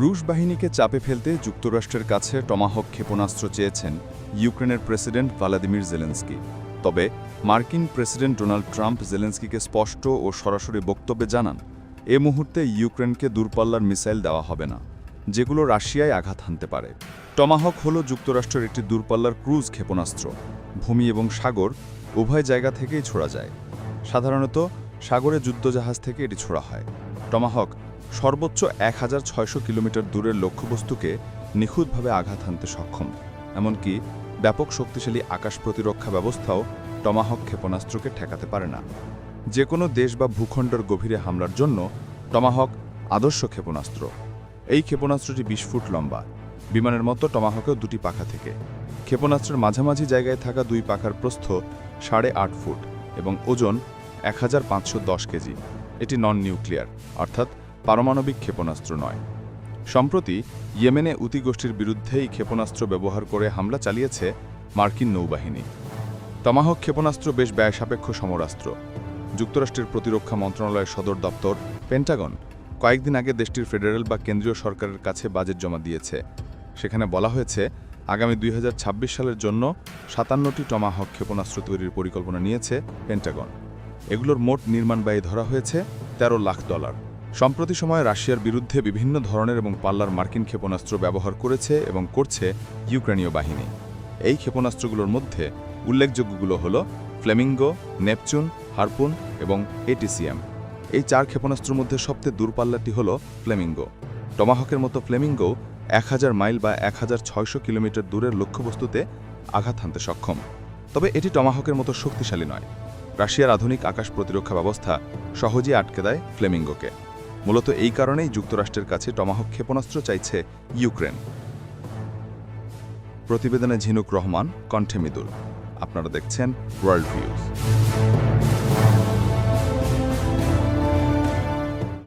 রুশ বাহিনীকে চাপে ফেলতে যুক্তরাষ্ট্রের কাছে টমাহক ক্ষেপণাস্ত্র চেয়েছেন ইউক্রেনের প্রেসিডেন্ট ভ্লাদিমির জেলেন্সকি। তবে মার্কিন প্রেসিডেন্ট ডোনাল্ড ট্রাম্প জেলেন্সকিকে স্পষ্ট ও সরাসরি বক্তব্যে জানান, এ মুহূর্তে ইউক্রেনকে দূরপাল্লার মিসাইল দেওয়া হবে না, যেগুলো রাশিয়ায় আঘাত হানতে পারে। টমাহক হল যুক্তরাষ্ট্রের একটি দূরপাল্লার ক্রুজ ক্ষেপণাস্ত্র। ভূমি এবং সাগর উভয় জায়গা থেকেই ছোড়া যায়। সাধারণত সাগরে যুদ্ধজাহাজ থেকে এটি ছোড়া হয়। টমাহক সর্বোচ্চ এক হাজার ছয়শো কিলোমিটার দূরের লক্ষ্যবস্তুকে নিখুঁতভাবে আঘাত হানতে সক্ষম। এমনকি ব্যাপক শক্তিশালী আকাশ প্রতিরক্ষা ব্যবস্থাও টমাহক ক্ষেপণাস্ত্রকে ঠেকাতে পারে না। যে কোনো দেশ বা ভূখণ্ডের গভীরে হামলার জন্য টমাহক আদর্শ ক্ষেপণাস্ত্র। এই ক্ষেপণাস্ত্রটি বিশ ফুট লম্বা। বিমানের মতো টমাহকেও দুটি পাখা থেকে। ক্ষেপণাস্ত্রের মাঝামাঝি জায়গায় থাকা দুই পাখার প্রস্থ সাড়ে আট ফুট এবং ওজন এক হাজার পাঁচশো দশ কেজি। এটি নন নিউক্লিয়ার অর্থাৎ পারমাণবিক ক্ষেপণাস্ত্র নয়। সম্প্রতি ইয়েমেনে উতি গোষ্ঠীর বিরুদ্ধে এই ক্ষেপণাস্ত্র ব্যবহার করে হামলা চালিয়েছে মার্কিন নৌবাহিনী। টমাহক ক্ষেপণাস্ত্র বেশ ব্যয়সাপেক্ষ সমরাস্ত্র। যুক্তরাষ্ট্রের প্রতিরক্ষা মন্ত্রণালয়ের সদর দপ্তর পেন্টাগন কয়েকদিন আগে দেশটির ফেডারেল বা কেন্দ্রীয় সরকারের কাছে বাজেট জমা দিয়েছে। সেখানে বলা হয়েছে, আগামী দুই হাজার ছাব্বিশ সালের জন্য সাতান্নটি টমাহক ক্ষেপণাস্ত্র তৈরির পরিকল্পনা নিয়েছে পেন্টাগন। এগুলোর মোট নির্মাণ ব্যয় ধরা হয়েছে ১৩ লাখ ডলার। সম্প্রতি সময়ে রাশিয়ার বিরুদ্ধে বিভিন্ন ধরনের এবং পাল্লার মার্কিন ক্ষেপণাস্ত্র ব্যবহার করেছে এবং করছে ইউক্রেনীয় বাহিনী। এই ক্ষেপণাস্ত্রগুলোর মধ্যে উল্লেখযোগ্যগুলো হল ফ্লেমিঙ্গো, নেপচুন, হারপুন এবং এটিসিএম। এই চার ক্ষেপণাস্ত্রের মধ্যে সবচেয়ে দূরপাল্লাটি হল ফ্লেমিঙ্গো। টমাহকের মতো ফ্লেমিঙ্গো এক হাজার মাইল বা এক হাজার ছয়শো কিলোমিটার দূরের লক্ষ্যবস্তুতে আঘাত হানতে সক্ষম। তবে এটি টমাহকের মতো শক্তিশালী নয়। রাশিয়ার আধুনিক আকাশ প্রতিরক্ষা ব্যবস্থা সহজেই আটকে দেয় ফ্লেমিঙ্গোকে। মূলত এই কারণেই যুক্তরাষ্ট্রের কাছে টমাহক ক্ষেপণাস্ত্র চাইছে ইউক্রেন। প্রতিবেদনে ঝিনুক রহমান, কণ্ঠে মিদুল। আপনারা দেখছেন ওয়ার্ল্ড ভিউজ